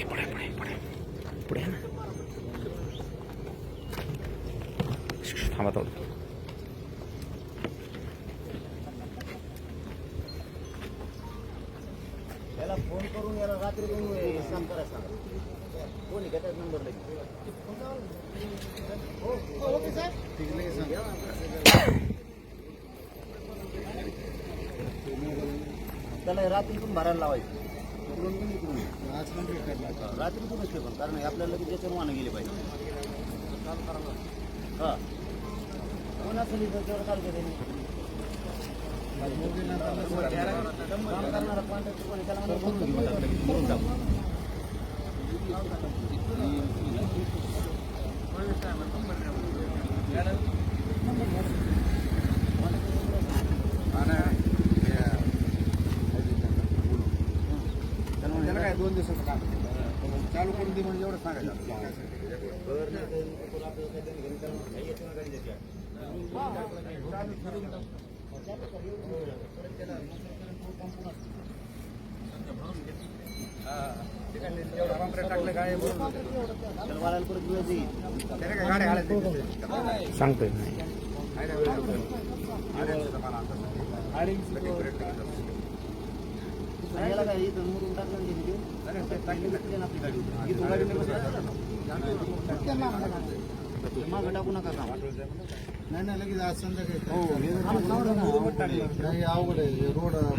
हे पुढे पुढे पुढे पुढे आहे ना श्श, थांबा थोडं त्याला फोन करून याला रात्री येऊन हे काम करायला सांगा कोणी घेतात नंबर त्याला रात्री पण भरायला लावायचं रात्री पण असते पण कारण आपल्याला लगेच त्याच्यावर मानं गेले पाहिजे हा कोण असेल त्याच्यावर काल चालतं करणारा कोणी त्याला टाकू. काय दोन दिवसाचं काम चालू करून दे म्हणजे एवढं सांगायचं सांगतोय नाही याला काय इथं टाकलं आणि ते. टाकली ना. गाडी. मागं टाकू नका काम. नाही नाही लगेच आज संध्याकाळी हो हे जर काम लावलं ना, नाही अवघड आहे रोड राहू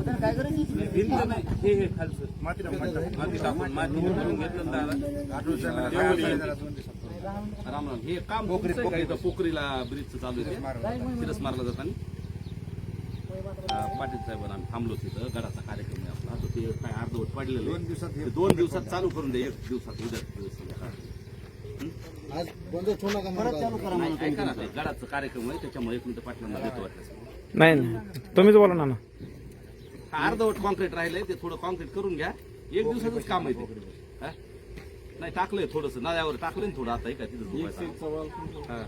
द्या, काय करायचं माती राम राम. हे काम पोखरी पोखरीला ब्रिजचं चालू आहे. तिरस मारला जाताना. पाटील साहेब आम्ही थांबलो तिथं. गडाचा कार्यक्रम आहे आपला. तर ते काय अर्धवट पडलेलं दोन. दिवसात ते हे दोन दिवसात चालू करून दे एक दिवसात उद्या दिवस आज बंद ठेवू नका. ऐका ना ते गडाचा कार्यक्रम आहे त्याच्यामुळे एक मिनिट पाटलांना देतो वाटतं. नाही नाही. तुम्हीच बोला ना ना. हा अर्धवट कॉन्क्रीट राहिलंय ते थोडं कॉन्क्रीट करून घ्या. एक दिवसातच काम आहे ते. हा? नाही टाकलंय थोडस. नद्यावर टाकलंय ना थोडं आता हे का तिथं हा.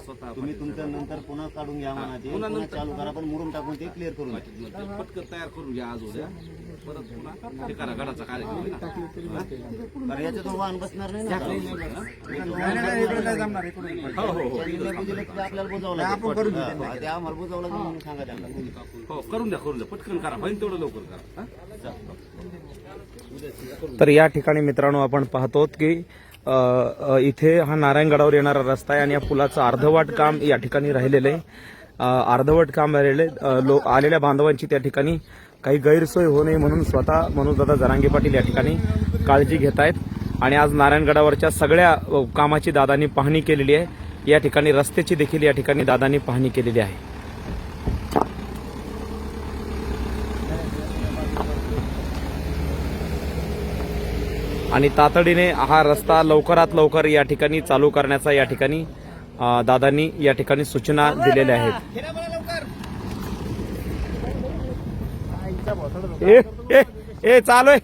स्वतः तुम्ही तुमच्या नंतर पुन्हा काढून घ्या म्हणा ते. पुन्हा पुन्हा नंतर- चालू करा पण मुरुम टाकून ते क्लिअर करून घ्या. पटकन तयार करून घ्या आज उद्या. परत पुन्हा हे करा गडाचा कार्यक्रम आहे ना. कारण याच्यातून वाहन बसणार नाही ना नाही नाही इकडे नाही. जमणार इकडे हो हो हो. त्यांनी नाही बुजवलं तर आपल्याला बुजावं लागेल. हा, ते आम्हाला बुजावं लागेल म्हणून सांगा त्यांना. हो करून द्या करून द्या. पटकन करा होईल तेवढं लवकर करा. हा? तर या ठिकाणी मित्रांनो आपण पाहतो की इथे हा नारायणगडावर येणारा रस्ता आहे आणि या पुलाचं अर्धवट काम या ठिकाणी राहिलेलं आहे. अर्धवट काम राहिलेलं लो आलेल्या बांधवांची त्या ठिकाणी काही गैरसोय होऊ नये म्हणून स्वतः मनोजदादा जरांगे पाटील या ठिकाणी काळजी घेत आहेत. आणि आज नारायणगडावरच्या सगळ्या कामाची दादांनी पाहणी केलेली आहे. या ठिकाणी रस्त्याची देखील या ठिकाणी दादांनी पाहणी केलेली आहे. आणि तातडीने हा रस्ता लवकरात लवकर या ठिकाणी चालू करण्याचा या ठिकाणी दादांनी या ठिकाणी सूचना दिलेल्या आहेत. ए ए ए चालू आहे.